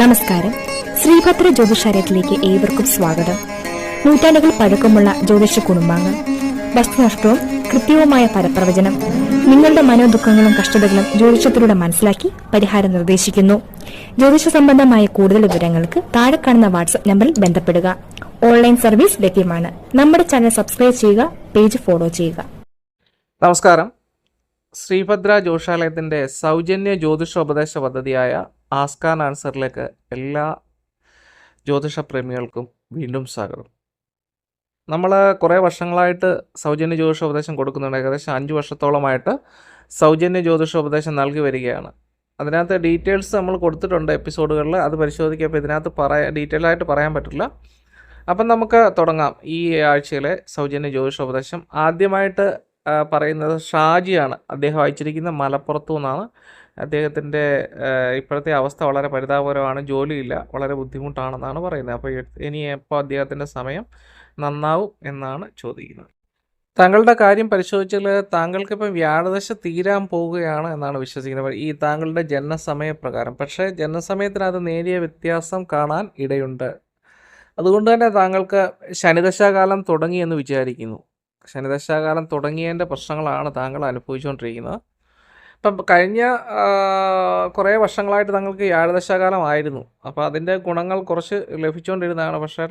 നമസ്കാരം. ശ്രീഭദ്ര ജ്യോതിഷാലയത്തിലേക്ക് ഏവർക്കും സ്വാഗതം. നൂറ്റാണ്ടുകൾ പഴക്കമുള്ള ജ്യോതിഷ കുടുംബാംഗം. വസ്തുനഷ്ടവും കൃത്യവുമായ പരപ്രവചനം നിങ്ങളുടെ മനോദുഃഖങ്ങളും കഷ്ടതകളും ജ്യോതിഷത്തിലൂടെ മനസ്സിലാക്കി പരിഹാരം നിർദ്ദേശിക്കുന്നു. ജ്യോതിഷ സംബന്ധമായ കൂടുതൽ വിവരങ്ങൾക്ക് താഴെ കാണുന്ന വാട്സ്ആപ്പ് നമ്പറിൽ ബന്ധപ്പെടുക. ഓൺലൈൻ സർവീസ് ലഭ്യമാണ്. നമ്മുടെ ചാനൽ സബ്സ്ക്രൈബ് ചെയ്യുക പേജ് ഫോളോ ചെയ്യുക. നമസ്കാരം. ശ്രീഭദ്ര ജ്യോതിഷാലയത്തിന്റെ സൗജന്യ ജ്യോതിഷ ഉപദേശ പദ്ധതിയായ ആസ്കാൻ ആൻസറിലേക്ക് എല്ലാ ജ്യോതിഷ പ്രേമികൾക്കും വീണ്ടും സ്വാഗതം. നമ്മൾ കുറേ വർഷങ്ങളായിട്ട് സൗജന്യ ജ്യോതിഷോപദേശം കൊടുക്കുന്നുണ്ട്. ഏകദേശം അഞ്ച് വർഷത്തോളമായിട്ട് സൗജന്യ ജ്യോതിഷോപദേശം നൽകി വരികയാണ്. അതിനകത്ത് ഡീറ്റെയിൽസ് നമ്മൾ കൊടുത്തിട്ടുണ്ട് എപ്പിസോഡുകളിൽ അത് പരിശോധിക്കുമ്പോൾ ഇതിനകത്ത് പറയാ ഡീറ്റെയിൽ ആയിട്ട് പറയാൻ പറ്റില്ല. അപ്പം നമുക്ക് തുടങ്ങാം. ഈ ആഴ്ചയിലെ സൗജന്യ ജ്യോതിഷ ഉപദേശം ആദ്യമായിട്ട് പറയുന്നത് ഷാജിയാണ്. അദ്ദേഹം അയച്ചിരിക്കുന്ന മലപ്പുറത്തു നിന്നാണ്. അദ്ദേഹത്തിന്റെ ഇപ്പോഴത്തെ അവസ്ഥ വളരെ പരിതാപകരമാണ്. ജോലിയില്ല വളരെ ബുദ്ധിമുട്ടാണെന്നാണ് പറയുന്നത്. അപ്പോൾ ഇനി എപ്പോൾ അദ്ദേഹത്തിന്റെ സമയം നന്നാവും എന്നാണ് ചോദിക്കുന്നത്. താങ്കളുടെ കാര്യം പരിശോധിച്ചാൽ താങ്കൾക്കിപ്പം വ്യാഴദശ തീരാൻ പോവുകയാണ് എന്നാണ് വിശ്വസിക്കുന്നത്. ഈ താങ്കളുടെ ജനനസമയപ്രകാരം. പക്ഷേ ജനനസമയത്തിനകത്ത് നേരിയ വ്യത്യാസം കാണാൻ ഇടയുണ്ട്. അതുകൊണ്ട് തന്നെ താങ്കൾക്ക് ശനിദശാകാലം തുടങ്ങി എന്ന് വിചാരിക്കുന്നു. ശനിദശാകാലം തുടങ്ങിയതിന്റെ പ്രശ്നങ്ങളാണ് താങ്കൾ അനുഭവിച്ചുകൊണ്ടിരിക്കുന്നത്. ഇപ്പം കഴിഞ്ഞ കുറേ വർഷങ്ങളായിട്ട് തങ്ങൾക്ക് വ്യാഴദശാകാലമായിരുന്നു അപ്പോൾ അതിന്റെ ഗുണങ്ങൾ കുറച്ച് ലഭിച്ചുകൊണ്ടിരുന്നതാണ് പക്ഷേ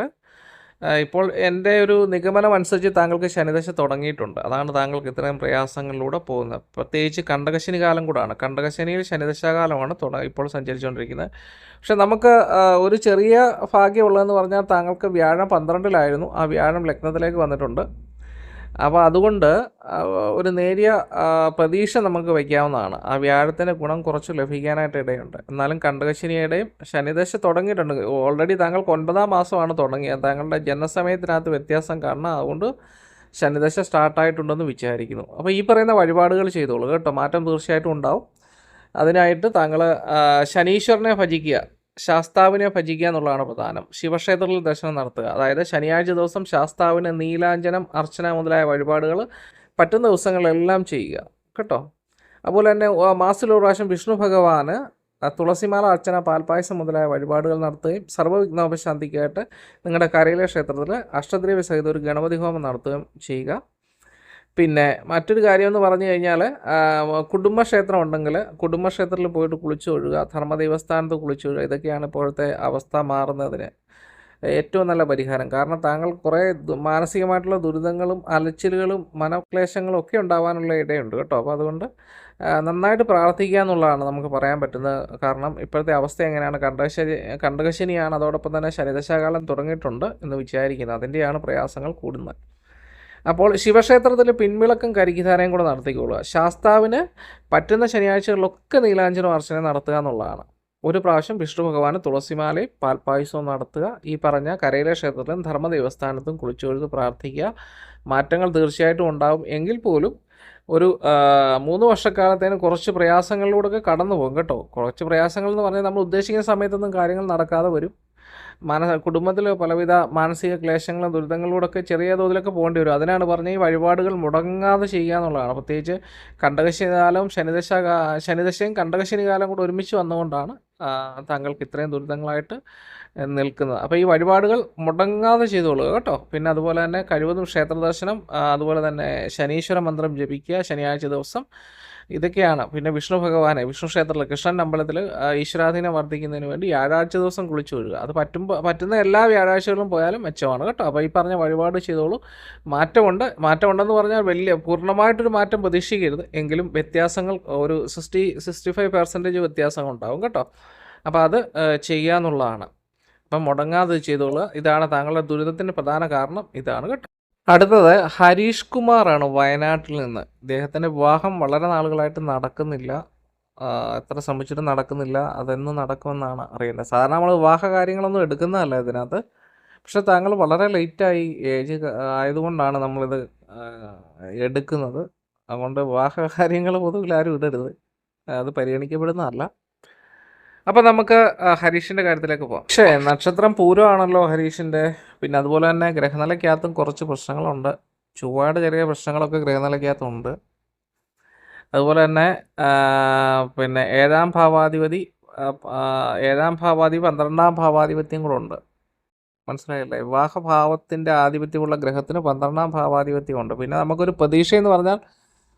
ഇപ്പോൾ എന്റെ ഒരു നിഗമനം അനുസരിച്ച് താങ്കൾക്ക് ശനിദശ തുടങ്ങിയിട്ടുണ്ട്. അതാണ് താങ്കൾക്ക് ഇത്രയും പ്രയാസങ്ങളിലൂടെ പോകുന്നത്. പ്രത്യേകിച്ച് കണ്ടകശനി കാലം കൂടാണ്. കണ്ടകശനിയിൽ ശനിദശാകാലമാണ് തുട ഇപ്പോൾ സഞ്ചരിച്ചുകൊണ്ടിരിക്കുന്നത്. പക്ഷേ നമുക്ക് ഒരു ചെറിയ ഭാഗ്യമുള്ളതെന്ന് പറഞ്ഞാൽ താങ്കൾക്ക് വ്യാഴം പന്ത്രണ്ടിലായിരുന്നു. ആ വ്യാഴം ലഗ്നത്തിലേക്ക് വന്നിട്ടുണ്ട്. അപ്പോൾ അതുകൊണ്ട് ഒരു നേരിയ പ്രതീക്ഷ നമുക്ക് വയ്ക്കാവുന്നതാണ്. ആ വ്യാഴത്തിന്റെ ഗുണം കുറച്ച് ലഭിക്കാനായിട്ട് ഇടയുണ്ട്. എന്നാലും കണ്ടകശനിയുടെയും ശനിദശ തുടങ്ങിയിട്ടുണ്ട്. ഓൾറെഡി താങ്കൾക്ക് ഒൻപതാം മാസമാണ് തുടങ്ങിയത്. താങ്കളുടെ ജനസമയത്തിനകത്ത് വ്യത്യാസം കാരണം അതുകൊണ്ട് ശനിദശ സ്റ്റാർട്ടായിട്ടുണ്ടെന്ന് വിചാരിക്കുന്നു. അപ്പോൾ ഈ പറയുന്ന വഴിപാടുകൾ ചെയ്തോളൂ കേട്ടോ. മാറ്റം തീർച്ചയായിട്ടും ഉണ്ടാവും. അതിനായിട്ട് താങ്കൾ ശനീശ്വരനെ ഭജിക്കുക. ശാസ്താവിനെ ഭജിക്കുക എന്നുള്ളതാണ് പ്രധാനം. ശിവക്ഷേത്രത്തിൽ ദർശനം നടത്തുക. അതായത് ശനിയാഴ്ച ദിവസം ശാസ്താവിന് നീലാഞ്ജനം അർച്ചന മുതലായ വഴിപാടുകൾ പറ്റുന്ന ദിവസങ്ങളെല്ലാം ചെയ്യുക. കേട്ടോ? അതുപോലെ തന്നെ മാസത്തിൽ ഒരു പ്രാവശ്യം വിഷ്ണു ഭഗവാന് തുളസിമാല അർച്ചന പാൽപ്പായസം മുതലായ വഴിപാടുകൾ നടത്തുകയും സർവവിഘ്നോപശാന്തിക്കായിട്ട് നിങ്ങളുടെ കരയിലെ ക്ഷേത്രത്തിൽ അഷ്ടദ്രവ്യ സഹിതം ഒരു ഗണപതി ഹോമം നടത്തുകയും ചെയ്യുക. പിന്നെ മറ്റൊരു കാര്യം എന്ന് പറഞ്ഞു കഴിഞ്ഞാൽ കുടുംബക്ഷേത്രം ഉണ്ടെങ്കിൽ കുടുംബക്ഷേത്രത്തിൽ പോയിട്ട് കുളിച്ചു ഒഴുകുക ധർമ്മദൈവസ്ഥാനത്ത് കുളിച്ചു ഒഴുകുക ഇതൊക്കെയാണ് ഇപ്പോഴത്തെ അവസ്ഥ മാറുന്നതിന് ഏറ്റവും നല്ല പരിഹാരം. കാരണം താങ്കൾ കുറേ മാനസികമായിട്ടുള്ള ദുരിതങ്ങളും അലച്ചിലുകളും മനക്ലേശങ്ങളും ഒക്കെ ഉണ്ടാവാനുള്ള ഇടയുണ്ട് കേട്ടോ. അപ്പോൾ അതുകൊണ്ട് നന്നായിട്ട് പ്രാർത്ഥിക്കുക എന്നുള്ളതാണ് നമുക്ക് പറയാൻ പറ്റുന്നത്. കാരണം ഇപ്പോഴത്തെ അവസ്ഥ എങ്ങനെയാണ്? കണ്ടകശനി കണ്ടകശനിയാണ് അതോടൊപ്പം തന്നെ ശനിദശാകാലം തുടങ്ങിയിട്ടുണ്ട് എന്ന് വിചാരിക്കുന്നത് അതിന്റെയാണ് പ്രയാസങ്ങൾ കൂടുന്നത്. അപ്പോൾ ശിവക്ഷേത്രത്തിൽ പിൻവിളക്കും കരിക്കിധാരയും കൂടെ നടത്തിക്കൊള്ളുക ശാസ്താവിന് പറ്റുന്ന ശനിയാഴ്ചകളിലൊക്കെ നീലാഞ്ചന അർച്ചന നടത്തുക എന്നുള്ളതാണ്. ഒരു പ്രാവശ്യം വിഷ്ണു ഭഗവാന് തുളസിമാലയും പാൽപ്പായസവും നടത്തുക. ഈ പറഞ്ഞ കരയിലെ ക്ഷേത്രത്തിലും ധർമ്മ ദേവസ്ഥാനത്തും കുളിച്ചൊഴുത് പ്രാർത്ഥിക്കുക. മാറ്റങ്ങൾ തീർച്ചയായിട്ടും ഉണ്ടാകും എങ്കിൽ പോലും ഒരു മൂന്ന് വർഷക്കാലത്തേന് കുറച്ച് പ്രയാസങ്ങളിലൂടെയൊക്കെ കടന്നു പോകും കേട്ടോ. കുറച്ച് പ്രയാസങ്ങൾ എന്ന് പറഞ്ഞാൽ നമ്മൾ ഉദ്ദേശിക്കുന്ന സമയത്തൊന്നും കാര്യങ്ങൾ നടക്കാതെ വരും. മാന കുടുംബത്തിൽ പലവിധ മാനസിക ക്ലേശങ്ങളും ദുരിതങ്ങളിലൂടെയൊക്കെ ചെറിയ തോതിലൊക്കെ പോകേണ്ടി വരും. അതിനാണ് പറഞ്ഞ ഈ വഴിപാടുകൾ മുടങ്ങാതെ ചെയ്യുക എന്നുള്ളതാണ്. പ്രത്യേകിച്ച് കണ്ടകശനികാലവും ശനിദശ ശനിദശയും കണ്ടകശനി കാലം കൂടെ ഒരുമിച്ച് വന്നുകൊണ്ടാണ് താങ്കൾക്ക് ഇത്രയും ദുരിതങ്ങളായിട്ട് നിൽക്കുന്നത്. അപ്പോൾ ഈ വഴിപാടുകൾ മുടങ്ങാതെ ചെയ്തോളൂ കേട്ടോ. പിന്നെ അതുപോലെ തന്നെ കഴിവതും ക്ഷേത്രദർശനം അതുപോലെ തന്നെ ശനീശ്വര മന്ത്രം ജപിക്കുക ശനിയാഴ്ച ദിവസം ഇതൊക്കെയാണ്. പിന്നെ വിഷ്ണു ഭഗവാനെ വിഷ്ണു ക്ഷേത്രത്തിൽ കൃഷ്ണൻ അമ്പലത്തിൽ ഈശ്വരാധീനം വർദ്ധിക്കുന്നതിന് വേണ്ടി വ്യാഴാഴ്ച ദിവസം കുളിച്ചു വരിക. അത് പറ്റുമ്പോൾ പറ്റുന്ന എല്ലാ വ്യാഴാഴ്ചകളും പോയാലും മെച്ചമാണ് കേട്ടോ. അപ്പോൾ ഈ പറഞ്ഞ വഴിപാട് ചെയ്തോളൂ. മാറ്റമുണ്ട്. മാറ്റമുണ്ടെന്ന് പറഞ്ഞാൽ വലിയ പൂർണമായിട്ടൊരു മാറ്റം പ്രതീക്ഷിക്കരുത്. എങ്കിലും വ്യത്യാസങ്ങൾ ഒരു സിക്സ്റ്റി സിക്സ്റ്റി ഫൈവ് പെർസെന്റേജ് വ്യത്യാസം ഉണ്ടാവും കേട്ടോ. അപ്പോൾ അത് ചെയ്യാന്നുള്ളതാണ്. അപ്പം മുടങ്ങാതെ ചെയ്തോളുക ഇതാണ് താങ്കളുടെ ദുരിതത്തിന്റെ പ്രധാന കാരണം. ഇതാണ് കേട്ടോ. അടുത്തത് ഹരീഷ് കുമാറാണ് വയനാട്ടിൽ നിന്ന്. ഇദ്ദേഹത്തിന്റെ വിവാഹം വളരെ നാളുകളായിട്ട് നടക്കുന്നില്ല. എത്ര ശ്രമിച്ചിട്ടും നടക്കുന്നില്ല. അതെന്ന് നടക്കുമെന്നാണ് അറിയേണ്ടത് സാധാരണ നമ്മൾ വിവാഹ കാര്യങ്ങളൊന്നും എടുക്കുന്നതല്ല ഇതിനകത്ത്. പക്ഷെ താങ്കൾ വളരെ ലേറ്റായി ഏജ് ആയതുകൊണ്ടാണ് നമ്മളിത് എടുക്കുന്നത്. അതുകൊണ്ട് വിവാഹ കാര്യങ്ങൾ പൊതുവിൽ ആരും ഇടരുത്. അത് പരിഗണിക്കപ്പെടുന്നതല്ല. അപ്പം നമുക്ക് ഹരീഷിന്റെ കാര്യത്തിലേക്ക് പോവാം. പക്ഷേ നക്ഷത്രം പൂരമാണല്ലോ ഹരീഷിന്റെ. പിന്നെ അതുപോലെ തന്നെ ഗ്രഹനിലയ്ക്കകത്തും കുറച്ച് പ്രശ്നങ്ങളുണ്ട്. ചൊവ്വയുടെ ചെറിയ പ്രശ്നങ്ങളൊക്കെ ഗ്രഹനിലയ്ക്കകത്തുണ്ട്. അതുപോലെ തന്നെ പിന്നെ ഏഴാം ഭാവാധിപതി ഏഴാം ഭാവാധി പന്ത്രണ്ടാം ഭാവാധിപത്യം കൂടെ ഉണ്ട്. മനസ്സിലായില്ലേ? വിവാഹഭാവത്തിന്റെ ആധിപത്യമുള്ള ഗ്രഹത്തിന് പന്ത്രണ്ടാം ഭാവാധിപത്യം ഉണ്ട്. പിന്നെ നമുക്കൊരു പ്രതീക്ഷ എന്ന് പറഞ്ഞാൽ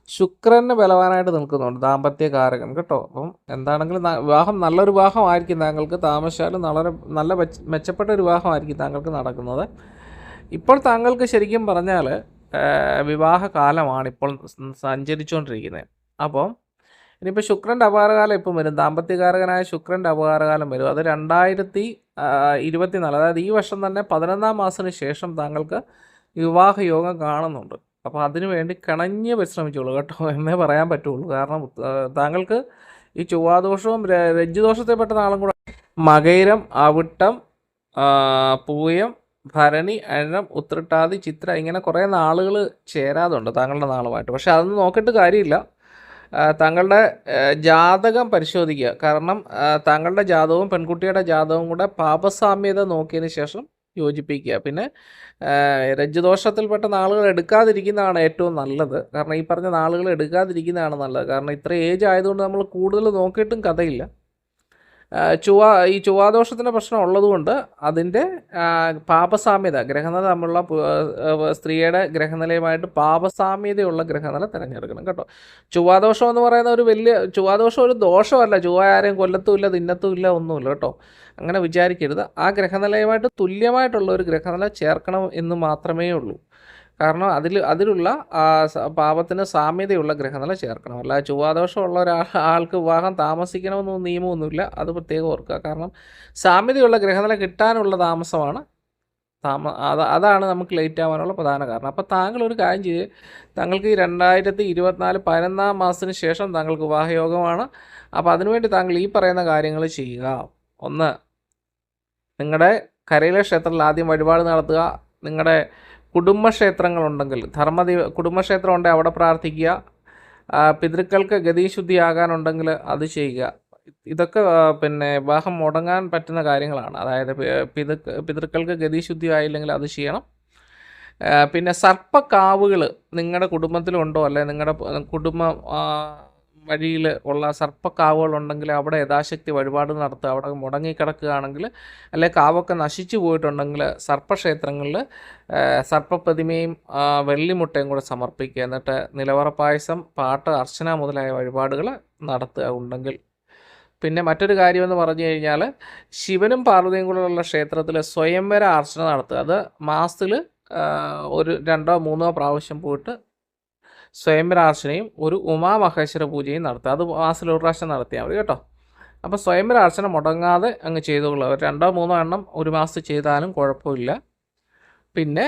ശുക്രന് ബലവാനായിട്ട് നിൽക്കുന്നുണ്ട് ദാമ്പത്യ കാരകൻ കേട്ടോ? അപ്പം എന്താണെങ്കിലും വിവാഹം നല്ലൊരു വിവാഹമായിരിക്കും താങ്കൾക്ക്. താമസിച്ചാലും വളരെ നല്ല മെച്ചപ്പെട്ട ഒരു വിവാഹമായിരിക്കും താങ്കൾക്ക് നടക്കുന്നത്. ഇപ്പോൾ താങ്കൾക്ക് ശരിക്കും പറഞ്ഞാൽ വിവാഹ കാലമാണ് ഇപ്പോൾ സഞ്ചരിച്ചുകൊണ്ടിരിക്കുന്നത്. അപ്പം ഇനിയിപ്പോൾ ശുക്രന്റെ അപകാരകാലം ഇപ്പം വരും. ദാമ്പത്യകാരകനായ ശുക്രന്റെ അപകാരകാലം വരും. അത് രണ്ടായിരത്തി ഇരുപത്തിനാല് അതായത് ഈ വർഷം തന്നെ പതിനൊന്നാം മാസത്തിന് ശേഷം താങ്കൾക്ക് വിവാഹ യോഗം കാണുന്നുണ്ട്. അപ്പോൾ അതിനു വേണ്ടി കണഞ്ഞ് പരിശ്രമിച്ചോളൂ കേട്ടോ. എന്നേ പറയാൻ പറ്റുള്ളൂ. കാരണം താങ്കൾക്ക് ഈ ചൊവ്വാദോഷവും രജ്ജുദോഷത്തെപ്പെട്ട നാളും കൂടെ മകയിരം അവിട്ടം പൂയം ഭരണി അഴം ഉത്രട്ടാതി ചിത്ര ഇങ്ങനെ കുറേ നാളുകൾ ചേരാതുണ്ട് താങ്കളുടെ നാളുമായിട്ട്. പക്ഷേ അതൊന്നും നോക്കിയിട്ട് കാര്യമില്ല. താങ്കളുടെ ജാതകം പരിശോധിക്കുക. കാരണം താങ്കളുടെ ജാതകവും പെൺകുട്ടിയുടെ ജാതകവും കൂടെ പാപസാമ്യത നോക്കിയതിന് ശേഷം യോജിപ്പിക്കുക. പിന്നെ രജ്ജുദോഷത്തിൽപ്പെട്ട നാളുകൾ എടുക്കാതിരിക്കുന്നതാണ് ഏറ്റവും നല്ലത്. കാരണം ഈ പറഞ്ഞ നാളുകൾ എടുക്കാതിരിക്കുന്നതാണ് നല്ലത്. കാരണം ഇത്ര ഏജ് ആയതുകൊണ്ട് നമ്മൾ കൂടുതൽ നോക്കിയിട്ടും കഥയില്ല. ചൊവ്വ ഈ ചൊവ്വാദോഷത്തിന്റെ പ്രശ്നം ഉള്ളതുകൊണ്ട് അതിന്റെ പാപസാമ്യത ഗ്രഹനില തമ്മിലുള്ള സ്ത്രീയുടെ ഗ്രഹനിലയുമായിട്ട് പാപസാമ്യതയുള്ള ഗ്രഹനില തിരഞ്ഞെടുക്കണം കേട്ടോ. ചൊവ്വാദോഷം എന്ന് പറയുന്ന ഒരു വലിയ ചൊവ്വാദോഷം ഒരു ദോഷമല്ല. ചൊവ്വ ആരെയും കൊല്ലത്തുമില്ല തിന്നത്തുമില്ല ഒന്നുമില്ല കേട്ടോ. അങ്ങനെ വിചാരിക്കരുത്. ആ ഗ്രഹനിലയുമായിട്ട് തുല്യമായിട്ടുള്ള ഒരു ഗ്രഹനില ചേർക്കണം എന്ന് മാത്രമേ ഉള്ളൂ. കാരണം അതിൽ അതിലുള്ള പാപത്തിന് സാമ്യതയുള്ള ഗ്രഹനില ചേർക്കണം. അല്ല ചൊവ്വാദോഷമുള്ള ഒരാൾ ആൾക്ക് വിവാഹം താമസിക്കണമെന്നൊന്നും നിയമമൊന്നുമില്ല. അത് പ്രത്യേകം ഓർക്കുക. കാരണം സാമ്യതയുള്ള ഗ്രഹനില കിട്ടാനുള്ള താമസമാണ്. താമ അത് അതാണ് നമുക്ക് ലേറ്റ് ആവാനുള്ള പ്രധാന കാരണം. അപ്പോൾ താങ്കൾ ഒരു കാര്യം ചെയ്ത് താങ്കൾക്ക് ഈ രണ്ടായിരത്തി ഇരുപത്തിനാല് പതിനൊന്നാം മാസത്തിന് ശേഷം താങ്കൾക്ക് വിവാഹയോഗമാണ്. അപ്പോൾ അതിനുവേണ്ടി താങ്കൾ ഈ പറയുന്ന കാര്യങ്ങൾ ചെയ്യുക. ഒന്ന് നിങ്ങളുടെ കരയിലെ ക്ഷേത്രത്തിൽ ആദ്യം വഴിപാട് നടത്തുക. നിങ്ങളുടെ കുടുംബക്ഷേത്രങ്ങളുണ്ടെങ്കിൽ ധർമ്മദീപ കുടുംബക്ഷേത്രം ഉണ്ടെങ്കിൽ അവിടെ പ്രാർത്ഥിക്കുക പിതൃക്കൾക്ക് ഗതിശുദ്ധിയാകാനുണ്ടെങ്കിൽ അത് ചെയ്യുക. ഇതൊക്കെ പിന്നെ വിവാഹം മുടങ്ങാൻ പറ്റുന്ന കാര്യങ്ങളാണ്. അതായത് പി- പിതൃ പിതൃക്കൾക്ക് ഗതിശുദ്ധി ആയില്ലെങ്കിൽ അത് ചെയ്യണം. പിന്നെ സർപ്പക്കാവുകൾ നിങ്ങളുടെ കുടുംബത്തിലുണ്ടോ? അല്ലെ നിങ്ങളുടെ കുടുംബ വഴിയിൽ ഉള്ള സർപ്പക്കാവുകളുണ്ടെങ്കിൽ അവിടെ യഥാശക്തി വഴിപാട് നടത്തുക അവിടെ മുടങ്ങിക്കിടക്കുകയാണെങ്കിൽ അല്ലെ കാവൊക്കെ നശിച്ചു പോയിട്ടുണ്ടെങ്കിൽ സർപ്പക്ഷേത്രങ്ങളിൽ സർപ്പപ്രതിമയും വെള്ളിമുട്ടയും കൂടെ സമർപ്പിക്കുക. എന്നിട്ട് നിലവറ പായസം പാട്ട് അർച്ചന മുതലായ വഴിപാടുകൾ നടത്തുക ഉണ്ടെങ്കിൽ. പിന്നെ മറ്റൊരു കാര്യമെന്ന് പറഞ്ഞു കഴിഞ്ഞാൽ ശിവനും പാർവതിയും കൂടെയുള്ള ക്ഷേത്രത്തിൽ സ്വയംവര അർച്ചന നടത്തുക. അത് മാസത്തിൽ ഒരു രണ്ടോ മൂന്നോ പ്രാവശ്യം പോയിട്ട് സ്വയംവര പ്രാർത്ഥനയും ഒരു ഉമാമഹേശ്വര പൂജയും നടത്തുക. അത് മാസത്തിൽ ഒരു പ്രാവശ്യം നടത്തിയാൽ മതി കേട്ടോ. അപ്പോൾ സ്വയം പ്രാർത്ഥന മുടങ്ങാതെ അങ്ങ് ചെയ്തോളൂ. രണ്ടോ മൂന്നോ എണ്ണം ഒരു മാസത്തിൽ ചെയ്താലും കുഴപ്പമില്ല. പിന്നെ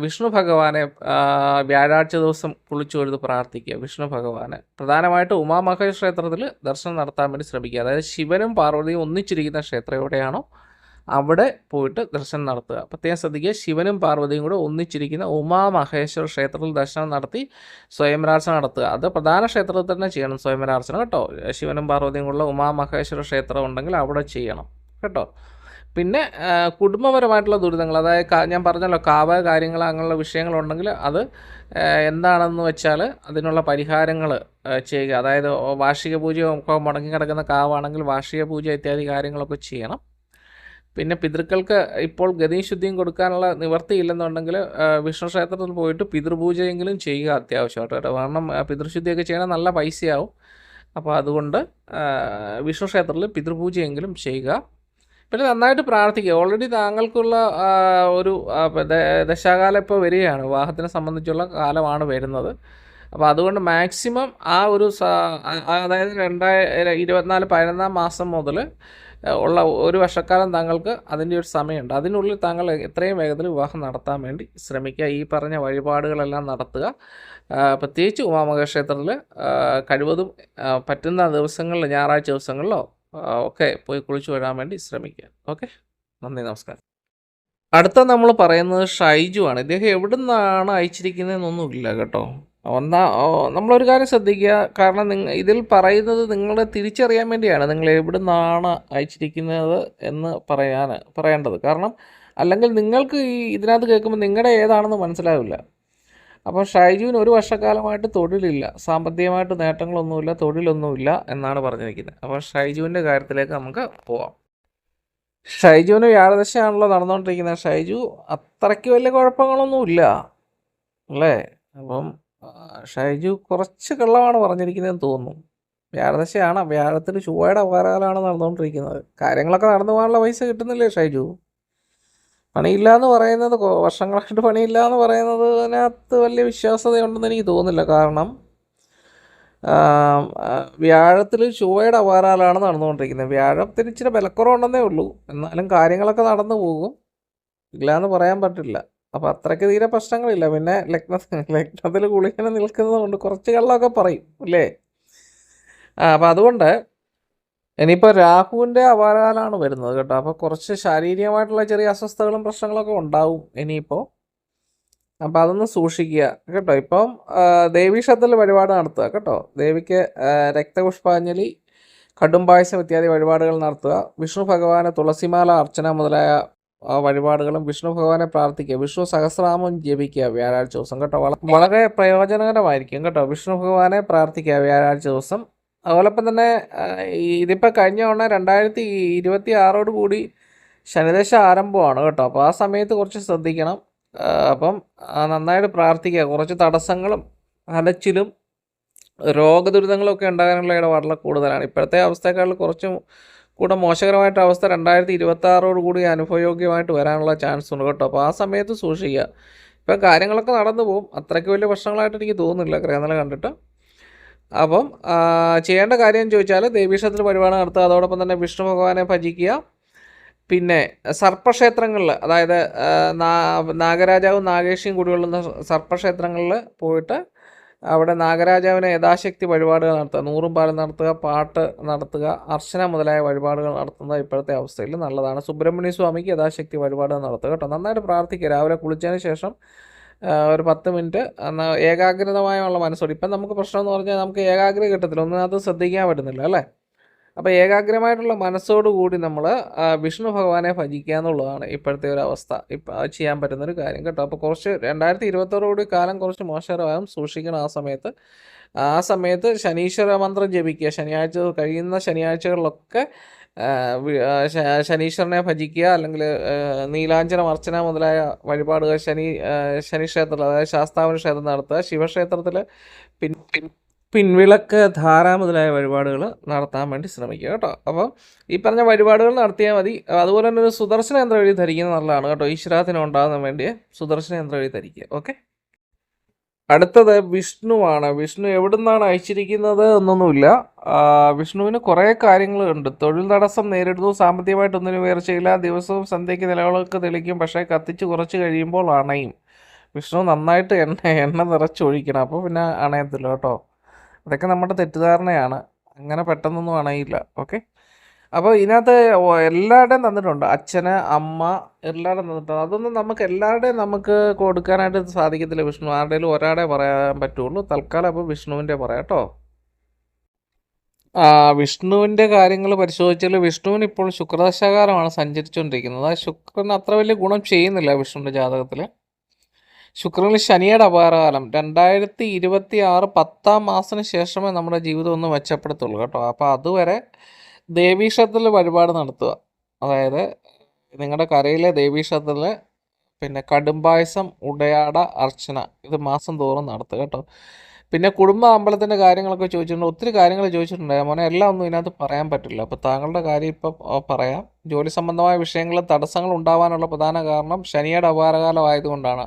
വിഷ്ണു ഭഗവാനെ വ്യാഴാഴ്ച ദിവസം കുളിച്ചു തൊഴുത് പ്രാർത്ഥിക്കുക. വിഷ്ണു ഭഗവാനെ. പ്രധാനമായിട്ട് ഉമാമഹേശ്വര ക്ഷേത്രത്തിൽ ദർശനം നടത്താൻ വേണ്ടി ശ്രമിക്കുക. അതായത് ശിവനും പാർവതിയും ഒന്നിച്ചിരിക്കുന്ന ക്ഷേത്രം എവിടെയാണോ അവിടെ പോയിട്ട് ദർശനം നടത്തുക. പ്രത്യേകം ശ്രദ്ധിക്കുക ശിവനും പാർവതിയും കൂടെ ഒന്നിച്ചിരിക്കുന്ന ഉമാമഹേശ്വര ക്ഷേത്രത്തിൽ ദർശനം നടത്തി സ്വയംവരാർച്ചന നടത്തുക. അത് പ്രധാന ക്ഷേത്രത്തിൽ തന്നെ ചെയ്യണം സ്വയംവരാർച്ചന കേട്ടോ? ശിവനും പാർവതിയും കൂടെ ഉമാമഹേശ്വര ക്ഷേത്രം ഉണ്ടെങ്കിൽ അവിടെ ചെയ്യണം കേട്ടോ? പിന്നെ കുടുംബപരമായിട്ടുള്ള ദുരിതങ്ങൾ അതായത് ഞാൻ പറഞ്ഞല്ലോ കാവ കാര്യങ്ങൾ അങ്ങനെയുള്ള വിഷയങ്ങളുണ്ടെങ്കിൽ അത് എന്താണെന്ന് വെച്ചാൽ അതിനുള്ള പരിഹാരങ്ങൾ ചെയ്യുക. അതായത് വാർഷിക പൂജ മുടങ്ങി കിടക്കുന്ന കാവാണെങ്കിൽ വാർഷിക പൂജ ഇത്യാദി കാര്യങ്ങളൊക്കെ ചെയ്യണം. പിന്നെ പിതൃക്കൾക്ക് ഇപ്പോൾ ഗതിയും ശുദ്ധിയും കൊടുക്കാനുള്ള നിവർത്തിയില്ലെന്നുണ്ടെങ്കിൽ വിഷ്ണു ക്ഷേത്രത്തിൽ പോയിട്ട് പിതൃപൂജയെങ്കിലും ചെയ്യുക അത്യാവശ്യമായിട്ട് കേട്ടോ. കാരണം പിതൃശുദ്ധിയൊക്കെ ചെയ്യണത് നല്ല പൈസയാവും. അപ്പോൾ അതുകൊണ്ട് വിഷ്ണു ക്ഷേത്രത്തിൽ പിതൃപൂജയെങ്കിലും ചെയ്യുക. പിന്നെ നന്നായിട്ട് പ്രാർത്ഥിക്കുക. ഓൾറെഡി താങ്കൾക്കുള്ള ഒരു ദശാകാലം ഇപ്പോൾ വരികയാണ്. വിവാഹത്തിനെ സംബന്ധിച്ചുള്ള കാലമാണ് വരുന്നത്. അപ്പോൾ അതുകൊണ്ട് മാക്സിമം ആ ഒരു അതായത് രണ്ടായിരം ഇരുപത്തിനാല് പതിനൊന്നാം മാസം മുതൽ ഉള്ള ഒരു വർഷക്കാലം താങ്കൾക്ക് അതിന്റെ ഒരു സമയമുണ്ട്. അതിനുള്ളിൽ താങ്കൾ എത്രയും വേഗത്തിൽ വിവാഹം നടത്താൻ വേണ്ടി ശ്രമിക്കുക. ഈ പറഞ്ഞ വഴിപാടുകളെല്ലാം നടത്തുക. പ്രത്യേകിച്ച് ഉമാമഹക്ഷേത്രത്തിൽ കഴിവതും പറ്റുന്ന ദിവസങ്ങളിൽ ഞായറാഴ്ച ദിവസങ്ങളിലോ ഒക്കെ പോയി കുളിച്ചു വരാൻ വേണ്ടി ശ്രമിക്കുക. ഓക്കെ? നന്ദി നമസ്കാരം. അടുത്ത നമ്മൾ പറയുന്നത് ഷൈജു ആണ്. ഇദ്ദേഹം എവിടെ നിന്നാണ് അയച്ചിരിക്കുന്നതെന്നൊന്നുമില്ല കേട്ടോ. ഒന്നാ നമ്മളൊരു കാര്യം ശ്രദ്ധിക്കുക. കാരണം നിങ്ങ ഇതിൽ പറയുന്നത് നിങ്ങളെ തിരിച്ചറിയാൻ വേണ്ടിയാണ് നിങ്ങൾ എവിടെ നിന്നാണ് അയച്ചിരിക്കുന്നത് എന്ന് പറയാൻ പറയേണ്ടത്. കാരണം അല്ലെങ്കിൽ നിങ്ങൾക്ക് ഈ ഇതിനകത്ത് കേൾക്കുമ്പോൾ നിങ്ങളുടെ ഏതാണെന്ന് മനസ്സിലാവില്ല. അപ്പോൾ ഷൈജുവിന് ഒരു വർഷക്കാലമായിട്ട് തൊഴിലില്ല. സാമ്പത്തികമായിട്ട് നേട്ടങ്ങളൊന്നുമില്ല തൊഴിലൊന്നുമില്ല എന്നാണ് പറഞ്ഞിരിക്കുന്നത്. അപ്പോൾ ഷൈജുവിന്റെ കാര്യത്തിലേക്ക് നമുക്ക് പോവാം. ഷൈജുവിന് വ്യാഴദശയാണല്ലോ നടന്നുകൊണ്ടിരിക്കുന്നത്. ഷൈജു അത്രയ്ക്ക് വലിയ കുഴപ്പങ്ങളൊന്നുമില്ല. അല്ലേ? അപ്പം ഷൈജു കുറച്ച് കള്ളമാണ് പറഞ്ഞിരിക്കുന്നതെന്ന് തോന്നുന്നു. വ്യാഴദശയാണ്. വ്യാഴത്തിൽ ചൊവ്വയുടെ അപകാരകാലമാണ് നടന്നുകൊണ്ടിരിക്കുന്നത്. കാര്യങ്ങളൊക്കെ നടന്നു പോകാനുള്ള പൈസ കിട്ടുന്നില്ലേ ഷൈജു? പണിയില്ല എന്ന് പറയുന്നത് വർഷങ്ങളായിട്ട് പണിയില്ല എന്ന് പറയുന്നത് അതിനകത്ത് വലിയ വിശ്വാസതയുണ്ടെന്ന് എനിക്ക് തോന്നുന്നില്ല. കാരണം വ്യാഴത്തിൽ ചൊവ്വയുടെ അപകാരകാലമാണ് നടന്നുകൊണ്ടിരിക്കുന്നത്. വ്യാഴത്തിന് ഇച്ചിരി ബലക്കുറവുണ്ടെന്നേ ഉള്ളൂ. എന്നാലും കാര്യങ്ങളൊക്കെ നടന്നു പോകും. ഇല്ല എന്ന് പറയാൻ പറ്റില്ല. അപ്പോൾ അത്രയ്ക്ക് തീരെ പ്രശ്നങ്ങളില്ല. പിന്നെ ലഗ്ന ലഗ്നത്തിൽ കുളിങ്ങനെ നിൽക്കുന്നത് കൊണ്ട് കുറച്ച് കള്ളമൊക്കെ പറയും അല്ലേ? അപ്പോൾ അതുകൊണ്ട് ഇനിയിപ്പോൾ രാഹുവിന്റെ അപാരകാലമാണ് വരുന്നത് കേട്ടോ. അപ്പോൾ കുറച്ച് ശാരീരികമായിട്ടുള്ള ചെറിയ അസ്വസ്ഥതകളും പ്രശ്നങ്ങളൊക്കെ ഉണ്ടാവും ഇനിയിപ്പോൾ അപ്പോൾ അതൊന്ന് സൂക്ഷിക്കുക കേട്ടോ. ഇപ്പം ദേവീക്ഷത്തിൽ വഴിപാട് നടത്തുക കേട്ടോ. ദേവിക്ക് രക്തപുഷ്പാഞ്ജലി കടുംപായസം ഇത്യാദി വഴിപാടുകൾ നടത്തുക. വിഷ്ണു ഭഗവാന് തുളസിമാല അർച്ചന മുതലായ വഴിപാടുകളും വിഷ്ണു ഭഗവാനെ പ്രാർത്ഥിക്കുക വിഷ്ണു സഹസ്രനാമം ജപിക്കുക വ്യാഴാഴ്ച ദിവസം കേട്ടോ. വള- വളരെ പ്രയോജനകരമായിരിക്കും കേട്ടോ. വിഷ്ണു ഭഗവാനെ പ്രാർത്ഥിക്കുക വ്യാഴാഴ്ച ദിവസം. അതുപോലൊപ്പം തന്നെ ആ, ഇതിപ്പോൾ കഴിഞ്ഞ തവണ രണ്ടായിരത്തി ഇരുപത്തി ആറോട് കൂടി ശനിദശ ആരംഭമാണ് കേട്ടോ. അപ്പോൾ ആ സമയത്ത് കുറച്ച് ശ്രദ്ധിക്കണം. ആ, അപ്പം നന്നായിട്ട് പ്രാർത്ഥിക്കുക. കുറച്ച് തടസ്സങ്ങളും അലച്ചിലും രോഗദുരിതങ്ങളൊക്കെ ഉണ്ടാകാനുള്ള ഇട വളരെ കൂടുതലാണ്. ഇപ്പോഴത്തെ അവസ്ഥയെക്കാൾ കുറച്ചും കൂടെ മോശകരമായിട്ട് അവസ്ഥ രണ്ടായിരത്തി ഇരുപത്തി ആറോട് കൂടി അനുഭവയോഗ്യമായിട്ട് വരാനുള്ള ചാൻസ് ഉണ്ട് കേട്ടോ. അപ്പോൾ ആ സമയത്ത് സൂക്ഷിക്കുക. ഇപ്പം കാര്യങ്ങളൊക്കെ നടന്നു പോകും അത്രയ്ക്ക് വലിയ പ്രശ്നങ്ങളായിട്ട് എനിക്ക് തോന്നുന്നില്ല. ഗ്രഹനില കണ്ടിട്ട്. അപ്പം ചെയ്യേണ്ട കാര്യം ചോദിച്ചാൽ ദേവീക്ഷേത്രത്തിൽ പരിപാടി നടത്തുക. അതോടൊപ്പം തന്നെ വിഷ്ണു ഭഗവാനെ ഭജിക്കുക. പിന്നെ സർപ്പക്ഷേത്രങ്ങളിൽ അതായത് നാഗരാജാവും നാഗേഷിയും കൂടിയുള്ള സർപ്പക്ഷേത്രങ്ങളിൽ പോയിട്ട് അവിടെ നാഗരാജാവിനെ യഥാശക്തി വഴിപാടുകൾ നടത്തുക നൂറും പാലം നടത്തുക പാട്ട് നടത്തുക അർച്ചന മുതലായ വഴിപാടുകൾ നടത്തുന്നത് ഇപ്പോഴത്തെ അവസ്ഥയിൽ നല്ലതാണ്. സുബ്രഹ്മണ്യ സ്വാമിക്ക് യഥാശക്തി വഴിപാടുകൾ നടത്തുക കേട്ടോ. നന്നായിട്ട് പ്രാർത്ഥിക്കുക. രാവിലെ കുളിച്ചതിന് ശേഷം ഒരു പത്ത് മിനിറ്റ് ഏകാഗ്രതമായുള്ള മനസ്സോട്. ഇപ്പം നമുക്ക് പ്രശ്നം എന്ന് പറഞ്ഞാൽ നമുക്ക് ഏകാഗ്രത കിട്ടത്തില്ല. ഒന്നും അത് ശ്രദ്ധിക്കാൻ പറ്റുന്നില്ല അല്ലേ? അപ്പോൾ ഏകാഗ്രമായിട്ടുള്ള മനസ്സോടുകൂടി നമ്മൾ വിഷ്ണു ഭഗവാനെ ഭജിക്കുക എന്നുള്ളതാണ് ഇപ്പോഴത്തെ ഒരു അവസ്ഥ. ഇപ്പം ചെയ്യാൻ പറ്റുന്നൊരു കാര്യം കേട്ടോ. അപ്പോൾ കുറച്ച് രണ്ടായിരത്തി ഇരുപത്തോടുകൂടി കാലം കുറച്ച് മോശകരമാകും. സൂക്ഷിക്കണം ആ സമയത്ത്. ആ സമയത്ത് ശനീശ്വര മന്ത്രം ജപിക്കുക. ശനിയാഴ്ച കഴിയുന്ന ശനിയാഴ്ചകളിലൊക്കെ ശനീശ്വരനെ ഭജിക്കുക. അല്ലെങ്കിൽ നീലാഞ്ജനം അർച്ചന മുതലായ വഴിപാടുകൾ ശനി ശനിക്ഷേത്രത്തിൽ ശനി ക്ഷേത്രത്തിൽ അതായത് ശാസ്താവിന് ക്ഷേത്രം നടത്തുക. ശിവക്ഷേത്രത്തിൽ പിൻ പിൻ പിൻവിളക്ക് ധാര മുതലായ വഴിപാടുകൾ നടത്താൻ വേണ്ടി ശ്രമിക്കുക കേട്ടോ. അപ്പോൾ ഈ പറഞ്ഞ വഴിപാടുകൾ നടത്തിയാൽ മതി. അതുപോലെ തന്നെ ഒരു സുദർശന യന്ത്രം വഴി ധരിക്കുന്നത് നല്ലതാണ് കേട്ടോ. ഈശ്വരാത്തിന് ഉണ്ടാകുന്ന വേണ്ടി സുദർശന യന്ത്രം വഴി ധരിക്കുക. ഓക്കെ? അടുത്തത് വിഷ്ണുവാണ്. വിഷ്ണു എവിടുന്നാണ് അയച്ചിരിക്കുന്നത് എന്നൊന്നുമില്ല. വിഷ്ണുവിന് കുറേ കാര്യങ്ങളുണ്ട്. തൊഴിൽ തടസ്സം നേരിടുന്നു. സാമ്പത്തികമായിട്ടൊന്നിനും ഉയർച്ചയില്ല. ദിവസവും സന്ധ്യയ്ക്ക് നിലവിളക്ക് തെളിക്കും പക്ഷേ കത്തിച്ച് കുറച്ച് കഴിയുമ്പോൾ അണയും. വിഷ്ണു നന്നായിട്ട് എണ്ണ എണ്ണ നിറച്ചൊഴിക്കണം അപ്പോൾ പിന്നെ അണയത്തില്ല കേട്ടോ. അതൊക്കെ നമ്മുടെ തെറ്റിദ്ധാരണയാണ്. അങ്ങനെ പെട്ടെന്നൊന്നും അണയില്ല. ഓക്കെ? അപ്പോൾ ഇതിനകത്ത് എല്ലാവരുടെയും തന്നിട്ടുണ്ട്. അച്ഛന് അമ്മ എല്ലാവരും തന്നിട്ടുണ്ട്. അതൊന്നും നമുക്ക് എല്ലാവരുടെയും നമുക്ക് കൊടുക്കാനായിട്ട് സാധിക്കത്തില്ല വിഷ്ണു. ആരുടെയും ഒരാളെ പറയാൻ പറ്റുള്ളൂ. തൽക്കാലം അപ്പോൾ വിഷ്ണുവിന്റെ പറയാം കേട്ടോ. വിഷ്ണുവിന്റെ കാര്യങ്ങൾ പരിശോധിച്ചാൽ വിഷ്ണുവിന് ഇപ്പോൾ ശുക്രദശാകാലമാണ് സഞ്ചരിച്ചുകൊണ്ടിരിക്കുന്നത്. ശുക്രൻ അത്ര വലിയ ഗുണം ചെയ്യുന്നില്ല വിഷ്ണുവിന്റെ ജാതകത്തിൽ. ശുക്രനിൽ ശനിയുടെ അപകാരകാലം. രണ്ടായിരത്തി ഇരുപത്തി ആറ് പത്താം മാസത്തിന് ശേഷമേ നമ്മുടെ ജീവിതം ഒന്ന് മെച്ചപ്പെടുത്തുള്ളൂ കേട്ടോ. അപ്പോൾ അതുവരെ ദേവീക്ഷേത്രത്തിൽ വഴിപാട് നടത്തുക. അതായത് നിങ്ങളുടെ കരയിലെ ദേവീക്ഷേത്രത്തിൽ പിന്നെ കടുംപായസം ഉടയാട അർച്ചന ഇത് മാസം തോറും നടത്തുക കേട്ടോ. പിന്നെ കുടുംബ അമ്പലത്തിന്റെ കാര്യങ്ങളൊക്കെ ചോദിച്ചിട്ടുണ്ട്. ഒത്തിരി കാര്യങ്ങൾ ചോദിച്ചിട്ടുണ്ട്. മോനെ എല്ലാം ഒന്നും ഇതിനകത്ത് പറയാൻ പറ്റില്ല. അപ്പോൾ താങ്കളുടെ കാര്യം ഇപ്പം പറയാം. ജോലി സംബന്ധമായ വിഷയങ്ങളിൽ തടസ്സങ്ങൾ ഉണ്ടാവാനുള്ള പ്രധാന കാരണം ശനിയുടെ അപകാരകാലം ആയതുകൊണ്ടാണ്.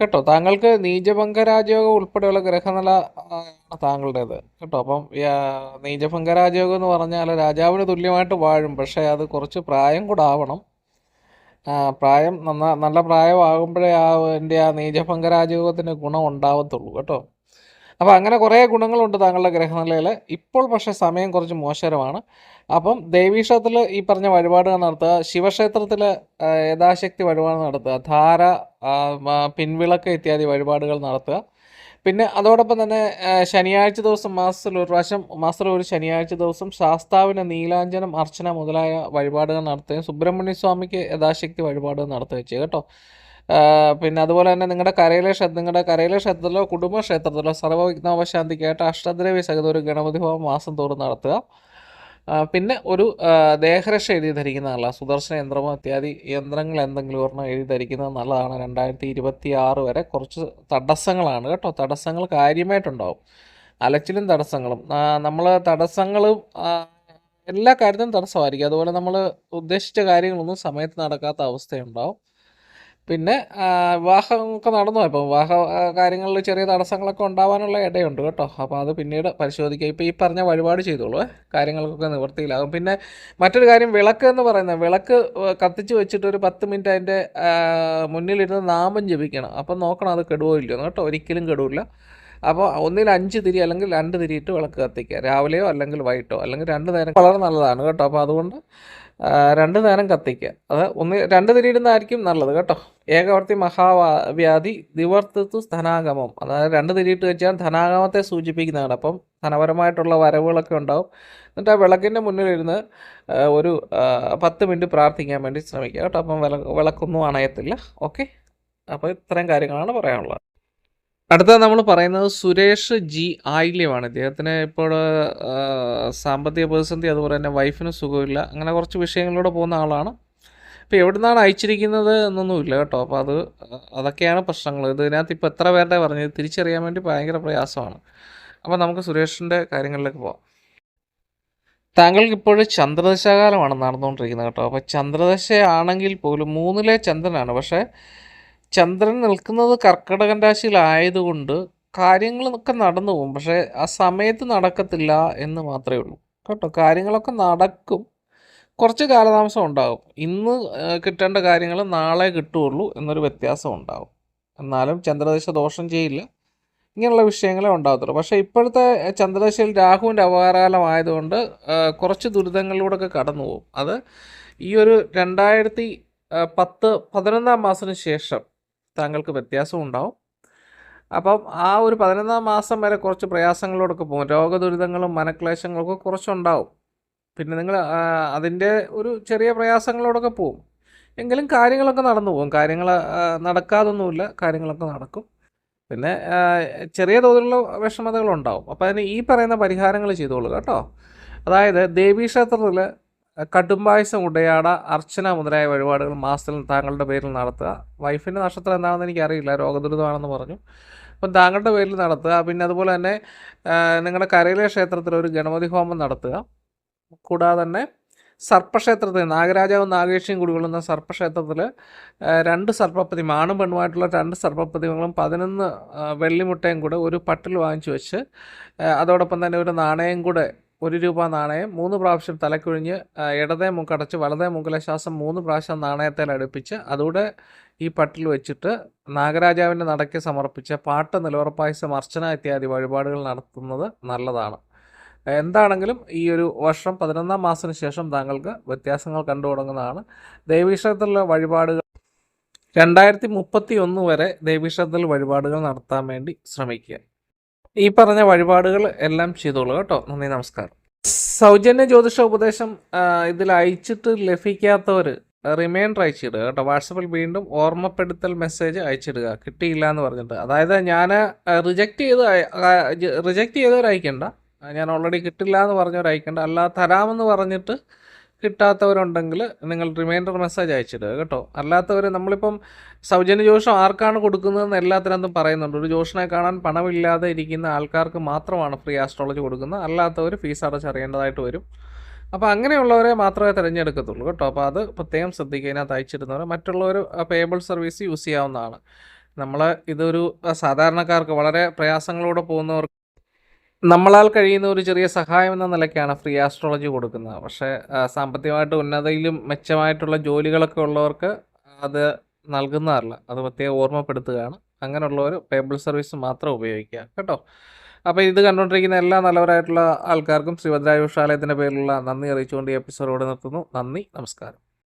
കേട്ടോ താങ്കൾക്ക് നീചഭംഗ രാജയോഗം ഉൾപ്പെടെയുള്ള ഗ്രഹനില ആണ് താങ്കളുടേത്. കേട്ടോ അപ്പം യാ- നീചഭംഗ രാജയോഗം എന്ന് പറഞ്ഞാൽ രാജാവിന് തുല്യമായിട്ട് വാഴും പക്ഷേ അത് കുറച്ച് പ്രായം കൂടെ ആവണം. പ്രായം നന്ന നല്ല പ്രായമാകുമ്പോഴേ ആ എന്റെ ആ നീചഭംഗ രാജയോഗത്തിന് ഗുണം ഉണ്ടാവത്തുള്ളൂ കേട്ടോ. അപ്പോൾ അങ്ങനെ കുറേ ഗുണങ്ങളുണ്ട് താങ്കളുടെ ഗ്രഹനിലയിൽ ഇപ്പോൾ പക്ഷേ സമയം കുറച്ച് മോശകരമാണ്. അപ്പം ദേവീക്ഷേത്രത്തിൽ ഈ പറഞ്ഞ വഴിപാടുകൾ നടത്തുക ശിവക്ഷേത്രത്തിൽ യഥാശക്തി വഴിപാട് നടത്തുക ധാര പിൻവിളക്ക് ഇത്യാദി വഴിപാടുകൾ നടത്തുക. പിന്നെ അതോടൊപ്പം തന്നെ ശനിയാഴ്ച ദിവസം മാസത്തിൽ ഒരു പ്രാവശ്യം മാസത്തിൽ ഒരു ശനിയാഴ്ച ദിവസം ശാസ്താവിന് നീലാഞ്ജനം അർച്ചന മുതലായ വഴിപാടുകൾ നടത്തുകയും സുബ്രഹ്മണ്യ സ്വാമിക്ക് യഥാശക്തി വഴിപാടുകൾ നടത്തുകയും ചെയ്യുക കേട്ടോ. പിന്നെ അതുപോലെ തന്നെ നിങ്ങളുടെ കരയിലെ ക്ഷേത്രം നിങ്ങളുടെ കരയിലെ ക്ഷേത്രത്തിലോ കുടുംബക്ഷേത്രത്തിലോ സർവവിഘ്നോപശാന്തിക്കായിട്ട് അഷ്ടദ്രവ്യ സഹിതം ഒരു ഗണപതി ഹോമം മാസം തോറും നടത്തുക. പിന്നെ ഒരു ദേഹരക്ഷ എഴുതി ധരിക്കുന്ന നല്ല സുദർശന യന്ത്രമോ ഇത്യാദി യന്ത്രങ്ങൾ എന്തെങ്കിലും ഒരെണ്ണം എഴുതി ധരിക്കുന്നത് നല്ലതാണ്. രണ്ടായിരത്തി ഇരുപത്തി ആറ് വരെ കുറച്ച് തടസ്സങ്ങളാണ് കേട്ടോ. തടസ്സങ്ങൾ കാര്യമായിട്ടുണ്ടാവും. അലച്ചിലും തടസ്സങ്ങളും. നമ്മൾ തടസ്സങ്ങളും എല്ലാ കാര്യത്തിനും തടസ്സമായിരിക്കും. അതുപോലെ നമ്മൾ ഉദ്ദേശിച്ച കാര്യങ്ങളൊന്നും സമയത്ത് നടക്കാത്ത അവസ്ഥയുണ്ടാവും. പിന്നെ വിവാഹമൊക്കെ നടന്നു. ഇപ്പോൾ വിവാഹ കാര്യങ്ങളിൽ ചെറിയ തടസ്സങ്ങളൊക്കെ ഉണ്ടാവാനുള്ള ഇടയുണ്ട് കേട്ടോ. അപ്പോൾ അത് പിന്നീട് പരിശോധിക്കുക ഇപ്പോൾ ഈ പറഞ്ഞ വഴിപാട് ചെയ്തോളൂ. കാര്യങ്ങൾക്കൊക്കെ നിവൃത്തിയിലാകും. പിന്നെ മറ്റൊരു കാര്യം വിളക്ക് എന്ന് പറയുന്നത്. വിളക്ക് കത്തിച്ച് വെച്ചിട്ട് ഒരു പത്ത് മിനിറ്റ് അതിന്റെ മുന്നിലിരുന്ന് നാമം ജപിക്കണം. അപ്പം നോക്കണം അത് കെടുവോ ഇല്ലയോ കേട്ടോ. ഒരിക്കലും കെടുവില്ല. അപ്പോൾ ഒന്നിൽ അഞ്ച് തിരി അല്ലെങ്കിൽ രണ്ട് തിരിയിട്ട് വിളക്ക് കത്തിക്കുക. രാവിലെയോ അല്ലെങ്കിൽ വൈകിട്ടോ അല്ലെങ്കിൽ രണ്ട് നേരം. വളരെ നല്ലതാണ് കേട്ടോ. അപ്പോൾ അതുകൊണ്ട് രണ്ട് നേരം കത്തിക്കുക. അത് ഒന്ന് രണ്ട് തിരിയിടുന്നതായിരിക്കും നല്ലത് കേട്ടോ. ഏകവർത്തി മഹാവ്യാധി ദിവർത്തിത്തു ധനാഗമം. അതായത് രണ്ട് തിരിയിട്ട് വെച്ചാൽ ധനാഗമത്തെ സൂചിപ്പിക്കുന്നതാണ്. അപ്പം ധനപരമായിട്ടുള്ള വരവുകളൊക്കെ ഉണ്ടാവും. എന്നിട്ട് ആ വിളക്കിന്റെ മുന്നിലിരുന്ന് ഒരു പത്ത് മിനിറ്റ് പ്രാർത്ഥിക്കാൻ വേണ്ടി ശ്രമിക്കുക കേട്ടോ. അപ്പം വിള വിളക്കൊന്നും അണയത്തില്ല. ഓക്കെ? അപ്പോൾ ഇത്രയും കാര്യങ്ങളാണ് പറയാനുള്ളത്. അടുത്തത് നമ്മൾ പറയുന്നത് സുരേഷ് ജി ആയില്യമാണ്. ഇദ്ദേഹത്തിന് ഇപ്പോൾ സാമ്പത്തിക പ്രതിസന്ധി അതുപോലെ തന്നെ വൈഫിന് സുഖമില്ല. അങ്ങനെ കുറച്ച് വിഷയങ്ങളിലൂടെ പോകുന്ന ആളാണ്. ഇപ്പോൾ എവിടെ നിന്നാണ് അയച്ചിരിക്കുന്നത് എന്നൊന്നുമില്ല കേട്ടോ. അപ്പോൾ അത് അതൊക്കെയാണ് പ്രശ്നങ്ങൾ. ഇതിനകത്ത് ഇപ്പോൾ എത്ര പേരുടെ പറഞ്ഞത് തിരിച്ചറിയാൻ വേണ്ടി ഭയങ്കര പ്രയാസമാണ്. അപ്പോൾ നമുക്ക് സുരേഷിന്റെ കാര്യങ്ങളിലേക്ക് പോവാം. താങ്കൾക്ക് ഇപ്പോൾ ചന്ദ്രദശാകാലമാണ് നടന്നുകൊണ്ടിരിക്കുന്നത് കേട്ടോ. അപ്പോൾ ചന്ദ്രദശയാണെങ്കിൽ പോലും മൂന്നിലെ ചന്ദ്രനാണ്. പക്ഷേ ചന്ദ്രൻ നിൽക്കുന്നത് കർക്കിടകൻ രാശിയിലായതുകൊണ്ട് കാര്യങ്ങളൊക്കെ നടന്നു പോകും. പക്ഷേ ആ സമയത്ത് നടക്കത്തില്ല എന്ന് മാത്രമേ ഉള്ളൂ. കേട്ടോ? കാര്യങ്ങളൊക്കെ നടക്കും. കുറച്ച് കാലതാമസം ഉണ്ടാകും. ഇന്ന് കിട്ടേണ്ട കാര്യങ്ങൾ നാളെ കിട്ടുകയുള്ളൂ എന്നൊരു വ്യത്യാസം ഉണ്ടാകും. എന്നാലും ചന്ദ്രദശ ദോഷം ചെയ്യില്ല. ഇങ്ങനെയുള്ള വിഷയങ്ങളെ ഉണ്ടാകത്തുള്ളൂ. പക്ഷേ ഇപ്പോഴത്തെ ചന്ദ്രദശയിൽ രാഹുവിന്റെ അപകാരകാലമായതുകൊണ്ട് കുറച്ച് ദുരിതങ്ങളിലൂടെയൊക്കെ കടന്നു പോകും. അത് ഈ ഒരു രണ്ടായിരത്തി പത്ത് പതിനൊന്നാം മാസത്തിന് ശേഷം താങ്കൾക്ക് വ്യത്യാസം ഉണ്ടാവും. അപ്പം ആ ഒരു പതിനൊന്നാം മാസം വരെ കുറച്ച് പ്രയാസങ്ങളോടൊക്കെ പോകും. രോഗദുരിതങ്ങളും മനക്ലേശങ്ങളൊക്കെ കുറച്ചുണ്ടാവും. പിന്നെ നിങ്ങൾ അതിന്റെ ഒരു ചെറിയ പ്രയാസങ്ങളോടൊക്കെ പോകും. എങ്കിലും കാര്യങ്ങളൊക്കെ നടന്നു പോകും. കാര്യങ്ങൾ നടക്കാതൊന്നുമില്ല. കാര്യങ്ങളൊക്കെ നടക്കും. പിന്നെ ചെറിയ തോതിലുള്ള വിഷമതകളുണ്ടാവും. അപ്പോൾ അതിന് ഈ പറയുന്ന പരിഹാരങ്ങൾ ചെയ്തോളൂ കേട്ടോ. അതായത് ദേവീക്ഷേത്രത്തിൽ കടുംബായുസം ഉടയാട അർച്ചന മുതലായ വഴിപാടുകൾ മാസത്തിൽ താങ്കളുടെ പേരിൽ നടത്തുക. വൈഫിന്റെ നക്ഷത്രം എന്താണെന്ന് എനിക്കറിയില്ല. രോഗദുരിതമാണെന്ന് പറഞ്ഞു. അപ്പം താങ്കളുടെ പേരിൽ നടത്തുക. പിന്നെ അതുപോലെ തന്നെ നിങ്ങളുടെ കരയിലെ ക്ഷേത്രത്തിൽ ഒരു ഗണപതി ഹോമം നടത്തുക. കൂടാതെ തന്നെ സർപ്പക്ഷേത്രത്തിൽ നാഗരാജാവും നാഗേഷിയും കുടികൊള്ളുന്ന സർപ്പക്ഷേത്രത്തിൽ രണ്ട് സർപ്പപ്രതിമ ആണും പെണ്ണുമായിട്ടുള്ള രണ്ട് സർപ്പപ്രതിമകളും പതിനൊന്ന് വെള്ളിമുട്ടയും കൂടെ ഒരു പട്ടിൽ വാങ്ങിച്ചു വെച്ച് അതോടൊപ്പം തന്നെ ഒരു നാണയം കൂടെ ഒരു രൂപ നാണയം മൂന്ന് പ്രാവശ്യം തലക്കുഴിഞ്ഞ് ഇടതേ മൂക്കടച്ച് വലതേ മൂക്കിലെ ശ്വാസം മൂന്ന് പ്രാവശ്യം നാണയത്തിൽ അടുപ്പിച്ച് അതുകൂടെ ഈ പട്ടിൽ വെച്ചിട്ട് നാഗരാജാവിന്റെ നടയ്ക്ക് സമർപ്പിച്ച പാട്ട് നിലവറപ്പായസം അർച്ചന ഇത്യാദി വഴിപാടുകൾ നടത്തുന്നത് നല്ലതാണ്. എന്താണെങ്കിലും ഈ ഒരു വർഷം പതിനൊന്നാം മാസത്തിന് ശേഷം താങ്കൾക്ക് വ്യത്യാസങ്ങൾ കണ്ടു തുടങ്ങുന്നതാണ്. ദേവീക്ഷേത്രത്തിലെ വഴിപാടുകൾ രണ്ടായിരത്തി മുപ്പത്തി ഒന്ന് വരെ ദേവീക്ഷേത്രത്തിൽ വഴിപാടുകൾ നടത്താൻ വേണ്ടി ശ്രമിക്കുക. ഈ പറഞ്ഞ വഴിപാടുകൾ എല്ലാം ചെയ്തോളൂ കേട്ടോ. നന്ദി നമസ്കാരം. സൗജന്യ ജ്യോതിഷ ഉപദേശം ഇതിൽ അയച്ചിട്ട് ലഭിക്കാത്തവർ റിമൈൻഡർ അയച്ചിടുക കേട്ടോ. വാട്സപ്പിൽ വീണ്ടും ഓർമ്മപ്പെടുത്തൽ മെസ്സേജ് അയച്ചിടുക. കിട്ടിയില്ല എന്ന് പറഞ്ഞിട്ട്. അതായത് ഞാൻ റിജക്റ്റ് ചെയ്ത് റിജക്റ്റ് ചെയ്തവർ അയക്കണ്ട ഞാൻ ഓൾറെഡി കിട്ടില്ല എന്ന് പറഞ്ഞവർ അയക്കണ്ട അല്ല തരാമെന്ന് പറഞ്ഞിട്ട് കിട്ടാത്തവരുണ്ടെങ്കിൽ നിങ്ങൾ റിമൈൻഡർ മെസ്സേജ് അയച്ചിടുക കേട്ടോ. അല്ലാത്തവർ നമ്മളിപ്പം സൗജന്യ ജോഷം ആർക്കാണ് കൊടുക്കുന്നതെന്ന് എല്ലാത്തിനകത്തും പറയുന്നുണ്ട്. ഒരു ജോഷനെ കാണാൻ പണമില്ലാതെ ഇരിക്കുന്ന ആൾക്കാർക്ക് മാത്രമാണ് ഫ്രീ ആസ്ട്രോളജി കൊടുക്കുന്നത്. അല്ലാത്തവർ ഫീസ് അടച്ചറിയേണ്ടതായിട്ട് വരും. അപ്പോൾ അങ്ങനെയുള്ളവരെ മാത്രമേ തിരഞ്ഞെടുക്കത്തുള്ളൂ കേട്ടോ. അപ്പോൾ അത് പ്രത്യേകം ശ്രദ്ധിക്കുക. അതിനകത്ത് അയച്ചിരുന്നവർ മറ്റുള്ളവർ പേബിൾ സർവീസ് യൂസ് ചെയ്യാവുന്നതാണ്. നമ്മൾ ഇതൊരു സാധാരണക്കാർക്ക് വളരെ പ്രയാസങ്ങളോടെ പോകുന്നവർക്ക് നമ്മളാൽ കഴിയുന്ന ഒരു ചെറിയ സഹായം എന്ന നിലയ്ക്കാണ് ഫ്രീ ആസ്ട്രോളജി കൊടുക്കുന്നത്. പക്ഷേ സാമ്പത്തികമായിട്ട് ഉന്നതയിലും മെച്ചമായിട്ടുള്ള ജോലികളൊക്കെ ഉള്ളവർക്ക് അത് നൽകുന്നതല്ല. അത് പ്രത്യേകം ഓർമ്മപ്പെടുത്തുകയാണ്. അങ്ങനെയുള്ളവർ പേബിൾ സർവീസ് മാത്രം ഉപയോഗിക്കുക. കേട്ടോ? അപ്പോൾ ഇത് കണ്ടുകൊണ്ടിരിക്കുന്ന എല്ലാ നല്ലവരായിട്ടുള്ള ആൾക്കാർക്കും ശ്രീഭദ്രായുഷാലയത്തിന്റെ പേരിലുള്ള നന്ദി അറിയിച്ചുകൊണ്ട് ഈ എപ്പിസോഡ് ഇവിടെ നിർത്തുന്നു. നന്ദി. നമസ്കാരം.